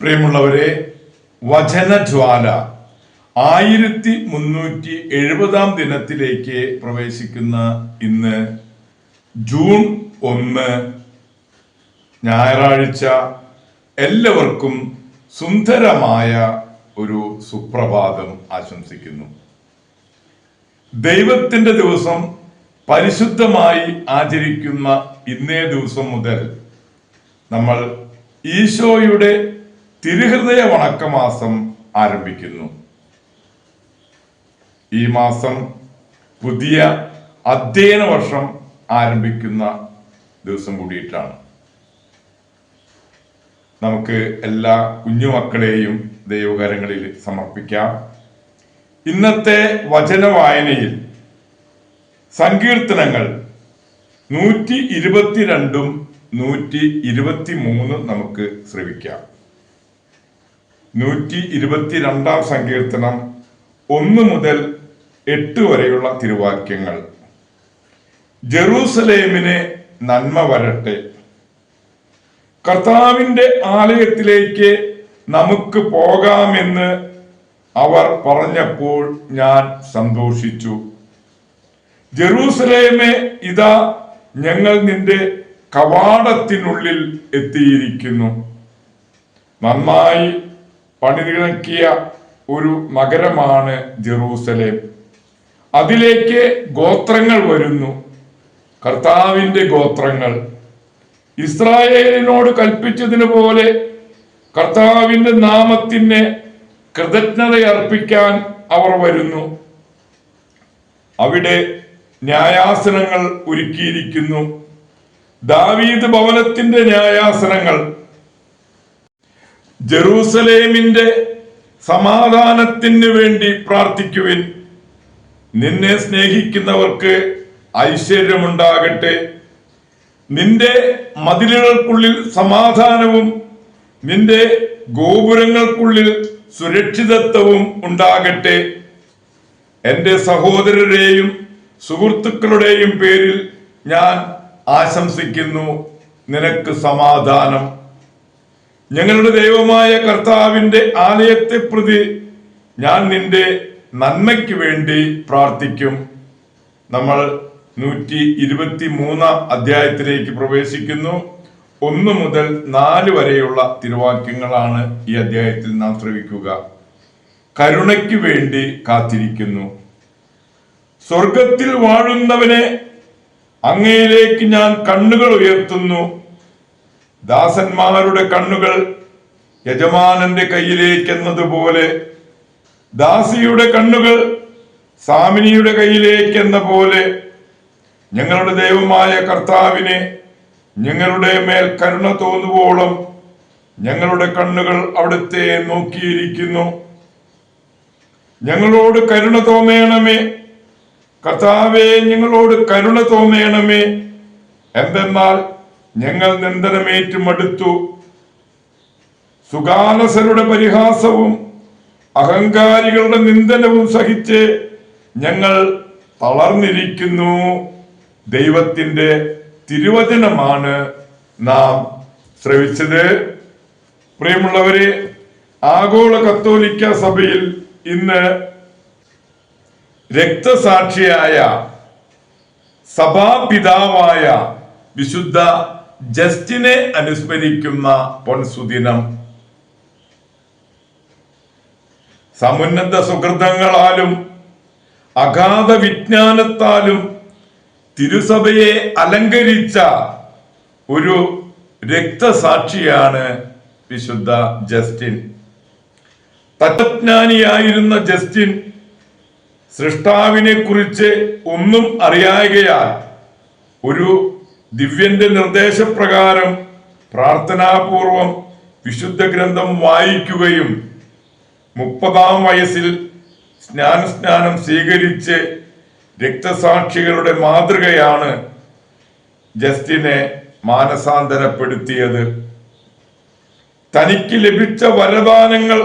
പ്രിയമുള്ളവരെ വചനജ്വാല ആയിരത്തി മുന്നൂറ്റി എഴുപതാം ദിനത്തിലേക്ക് പ്രവേശിക്കുന്ന ഇന്ന് ജൂൺ ഒന്ന് ഞായറാഴ്ച എല്ലാവർക്കും സുന്ദരമായ ഒരു സുപ്രഭാതം ആശംസിക്കുന്നു. ദൈവത്തിന്റെ ദിവസം പരിശുദ്ധമായി ആചരിക്കുന്ന ഇന്നേ ദിവസം മുതൽ നമ്മൾ ഈശോയുടെ തിരുഹൃദയ വണക്കമാസം ആരംഭിക്കുന്നു. ഈ മാസം പുതിയ അധ്യയന വർഷം ആരംഭിക്കുന്ന ദിവസം കൂടിയിട്ടാണ്. നമുക്ക് എല്ലാ കുഞ്ഞുമക്കളെയും ദൈവകരങ്ങളിൽ സമർപ്പിക്കാം. ഇന്നത്തെ വചന വായനയിൽ സങ്കീർത്തനങ്ങൾ നൂറ്റി ഇരുപത്തിരണ്ടും നൂറ്റി ഇരുപത്തി മൂന്നും നമുക്ക് ശ്രവിക്കാം. നൂറ്റി ഇരുപത്തിരണ്ടാം സങ്കീർത്തനം ഒന്ന് മുതൽ എട്ട് വരെയുള്ള തിരുവാക്യങ്ങൾ. ജെറൂസലേമിന് നന്മ വരട്ടെ. കർത്താവിന്റെ ആലയത്തിലേക്ക് നമുക്ക് പോകാമെന്ന് അവർ പറഞ്ഞപ്പോൾ ഞാൻ സന്തോഷിച്ചു. ജെറൂസലേമേ ഇതാ ഞങ്ങൾ നിന്റെ കവാടത്തിനുള്ളിൽ എത്തിയിരിക്കുന്നു. നന്നായി പണിതിണക്കിയ ഒരു നഗരമാണ് ജെറൂസലേം. അതിലേക്ക് ഗോത്രങ്ങൾ വരുന്നു. കർത്താവിന്റെ ഗോത്രങ്ങൾ. ഇസ്രായേലിനോട് കൽപ്പിച്ചതിന് പോലെ കർത്താവിന്റെ നാമത്തിന് കൃതജ്ഞതയർപ്പിക്കാൻ അവർ വരുന്നു. അവിടെ ന്യായാസനങ്ങൾ ഒരുക്കിയിരിക്കുന്നു. ദാവീദ് ഭവനത്തിന്റെ ന്യായാസനങ്ങൾ ജെറൂസലേമിന്റെ സമാധാനത്തിന് വേണ്ടി പ്രാർത്ഥിക്കുവിൻ. നിന്നെ സ്നേഹിക്കുന്നവർക്ക് ഐശ്വര്യമുണ്ടാകട്ടെ. നിന്റെ മതിലുകൾക്കുള്ളിൽ സമാധാനവും നിന്റെ ഗോപുരങ്ങൾക്കുള്ളിൽ സുരക്ഷിതത്വവും ഉണ്ടാകട്ടെ. എന്റെ സഹോദരരെയും സുഹൃത്തുക്കളുടെയും പേരിൽ ഞാൻ ആശംസിക്കുന്നു. നിനക്ക് സമാധാനം. ഞങ്ങളുടെ ദൈവമായ കർത്താവിന്റെ ആലയത്തെ പ്രതി ഞാൻ നിന്റെ നന്മയ്ക്ക് വേണ്ടി പ്രാർത്ഥിക്കും. നമ്മൾ നൂറ്റി ഇരുപത്തി മൂന്നാം അധ്യായത്തിലേക്ക് പ്രവേശിക്കുന്നു. ഒന്ന് മുതൽ നാല് വരെയുള്ള തിരുവാക്യങ്ങളാണ് ഈ അധ്യായത്തിൽ നാം ശ്രവിക്കുക. കരുണയ്ക്ക് വേണ്ടി കാത്തിരിക്കുന്നു. സ്വർഗത്തിൽ വാഴുന്നവനെ അങ്ങയിലേക്ക് ഞാൻ കണ്ണുകൾ ഉയർത്തുന്നു. ദാസന്മാരുടെ കണ്ണുകൾ യജമാനന്റെ കയ്യിലേക്ക് എന്നതുപോലെ ദാസിയുടെ കണ്ണുകൾ സാമിനിയുടെ കയ്യിലേക്ക് എന്ന പോലെ ഞങ്ങളുടെ ദൈവമായ കർത്താവിനെ ഞങ്ങളുടെ മേൽ കരുണ തോന്നുവോളം ഞങ്ങളുടെ കണ്ണുകൾ അവിടുത്തെ നോക്കിയിരിക്കുന്നു. ഞങ്ങളോട് കരുണ തോന്നേണമേ. കർത്താവെ ഞങ്ങളോട് കരുണ തോന്നേണമേ. എന്തെന്നാൽ ഞങ്ങൾ നിന്ദനമേറ്റു മടുത്തു സുഗാലസരുടെ പരിഹാസവും അഹങ്കാരികളുടെ നിന്ദനവും സഹിച്ച് ഞങ്ങൾ തളർന്നിരിക്കുന്നു. ദൈവത്തിന്റെ തിരുവചനമാണ് നാം ശ്രവിച്ചത്. പ്രിയമുള്ളവരെ ആഗോള കത്തോലിക്ക സഭയിൽ ഇന്ന് രക്തസാക്ഷിയായ സഭാപിതാവായ വിശുദ്ധ ജസ്റ്റിനെ അനുസ്മരിക്കുന്ന പൊൻസുദിനം. സമുന്നത സുഹൃതങ്ങളാലും അഗാധ വിജ്ഞാനത്താലും തിരുസഭയെ അലങ്കരിച്ച ഒരു രക്തസാക്ഷിയാണ് വിശുദ്ധ ജസ്റ്റിൻ. തത്വജ്ഞാനിയായിരുന്ന ജസ്റ്റിൻ സൃഷ്ടാവിനെ കുറിച്ച് ഒന്നും അറിയായകയാൽ ഒരു ദിവ്യന്റെ നിർദ്ദേശപ്രകാരം പ്രാർത്ഥനാപൂർവം വിശുദ്ധ ഗ്രന്ഥം വായിക്കുകയും മുപ്പതാം വയസ്സിൽ സ്നാനസ്നാനം സ്വീകരിച്ച് രക്തസാക്ഷികളുടെ മാതൃകയാണ് ജസ്റ്റിനെ മാനസാന്തരപ്പെടുത്തിയത്. തനിക്ക് ലഭിച്ച വരദാനങ്ങൾ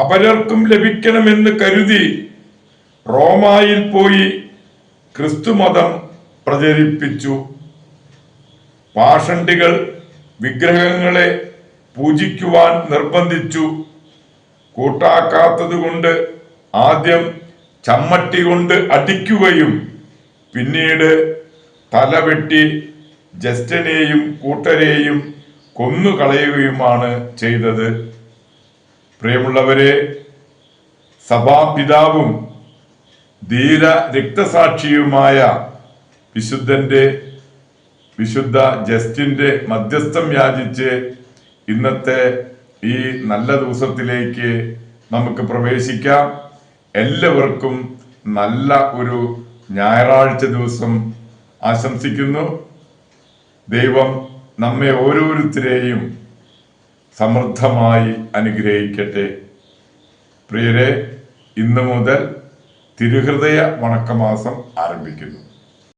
അപലർക്കും ലഭിക്കണമെന്ന് കരുതി റോമായിൽ പോയി ക്രിസ്തുമതം പ്രചരിപ്പിച്ചു. പാഷണ്ടികൾ വിഗ്രഹങ്ങളെ പൂജിക്കുവാൻ നിർബന്ധിച്ചു. കൂട്ടാക്കാത്തതുകൊണ്ട് ആദ്യം ചമ്മട്ടി കൊണ്ട് അടിക്കുകയും പിന്നീട് തലവെട്ടി ജസ്റ്റനെയും കൂട്ടരെയും കൊന്നുകളയുകയുമാണ് ചെയ്തത്. പ്രിയമുള്ളവരെ സഭാപിതാവും ധീര രക്തസാക്ഷിയുമായ വിശുദ്ധന്റെ വിശുദ്ധ ജസ്റ്റിന്റെ മധ്യസ്ഥം യാചിച്ച് ഇന്നത്തെ ഈ നല്ല ദിവസത്തിലേക്ക് നമുക്ക് പ്രവേശിക്കാം. എല്ലാവർക്കും നല്ല ഒരു ഞായറാഴ്ച ദിവസം ആശംസിക്കുന്നു. ദൈവം നമ്മെ ഓരോരുത്തരെയും സമൃദ്ധമായി അനുഗ്രഹിക്കട്ടെ. പ്രിയരെ ഇന്നു മുതൽ തിരുഹൃദയ വണക്കമാസം ആരംഭിക്കുന്നു.